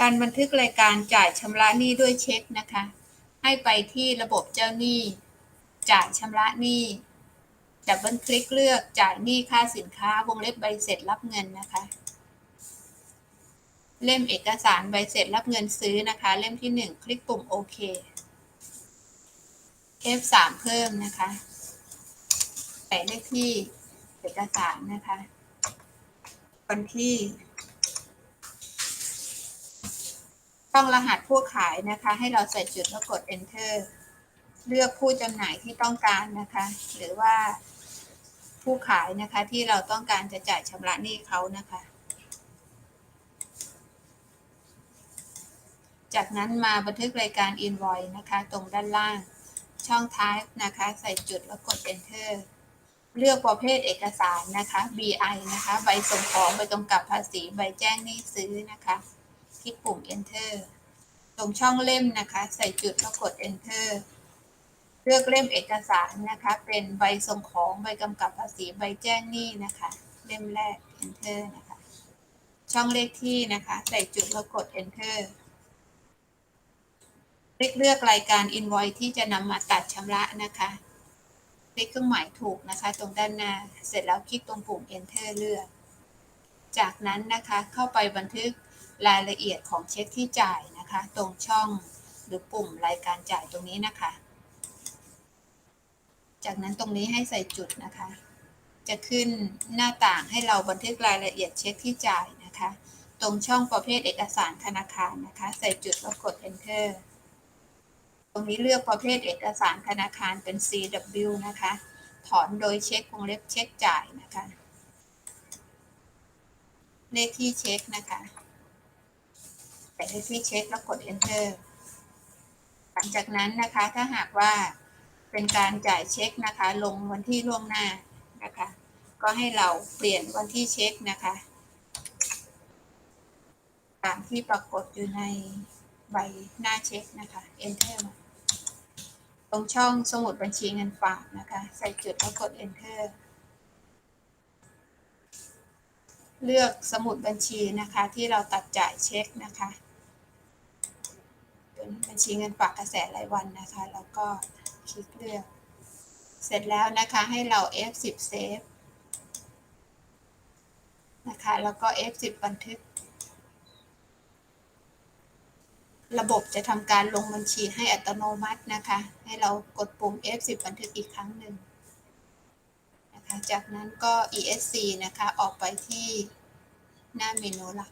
การบันทึกรายการจ่ายชำระหนี้ด้วยเช็คนะคะ ให้ไปที่ระบบเจ้าหนี้ จ่ายชำระหนี้ดับเบิลคลิกเลือกจ่ายหนี้ค่าสินค้าวงเล็บใบเสร็จรับเงินนะคะ เล่มเอกสารใบเสร็จรับเงินซื้อนะคะ เล่มที่ 1 คลิกปุ่มโอเค F3 เพิ่มนะคะใส่เลขที่เอกสารนะคะ วันที่ ต้องรหัสผู้ขายนะคะ ให้เราใส่จุดแล้วกด enter เลือกผู้จำหน่ายที่ต้องการนะคะ หรือว่าผู้ขายนะคะที่เราต้องการจะจ่ายชำระหนี้เขานะคะ จากนั้นมาบันทึกรายการ invoice นะคะ ตรงด้านล่าง ช่อง type นะคะ ใส่จุดแล้วกด enter เลือกประเภทเอกสารนะคะ BI นะคะ ใบส่งของใบกำกับภาษี ใบแจ้งหนี้ซื้อนะคะ คลิกปุ่ม enter ตรงช่องเล่มนะคะ ใส่จุดแล้วกด enter เลือกเล่มเอกสารนะคะ เป็นใบส่งของใบกำกับภาษีใบแจ้งหนี้นะคะ เล่มแรก enter นะคะ ช่องเลขที่นะคะ ใส่จุดแล้วกด enter คลิกเลือกรายการ invoice ที่จะนำมาตัดชำระนะคะคลิกเครื่องหมายถูกนะคะ ตรงด้านหน้า เสร็จแล้วคลิกตรงปุ่ม enter เลือก จากนั้นนะคะเข้าไปบันทึก รายละเอียดของเช็คที่จ่ายนะคะ ตรงช่องหรือปุ่มรายการจ่ายตรงนี้นะคะ จากนั้นตรงนี้ให้ใส่จุดนะคะ จะขึ้นหน้าต่างให้เราบันทึกรายละเอียดเช็คที่จ่ายนะคะ ตรงช่องประเภทเอกสารธนาคารนะคะ ใส่จุดแล้วกด enter ตรงนี้เลือกประเภทเอกสารธนาคารเป็น CW นะคะ ถอนโดยเช็ควงเล็บเช็คจ่ายนะคะ เลขที่เช็คนะคะ ใส่เลขที่เช็คแล้วกด enter หลังจากนั้นนะคะถ้าหากว่าเป็นการจ่ายเช็คนะคะ ลงวันที่ล่วงหน้านะคะ ก็ให้เราเปลี่ยนวันที่เช็คนะคะตามที่ปรากฏอยู่ในใบหน้าเช็คนะคะ enter ตรงช่องสมุดบัญชีเงินฝากนะคะ ใส่จุดแล้วกด enter เลือกสมุดบัญชีนะคะที่เราตัดจ่ายเช็คนะคะ ป็นบัญชีเงินฝากกระแสรายวันนะคะ แล้วก็คลิกเลือก เสร็จแล้วนะคะให้เรา F10 save นะคะ แล้วก็ F10 บันทึก ระบบจะทำการลงบัญชีให้อัตโนมัตินะคะ ให้เรากดปุ่ม F10 บันทึกอีกครั้งหนึ่งนะคะ จากนั้นก็ ESC นะคะ ออกไปที่หน้าเมนูหลัก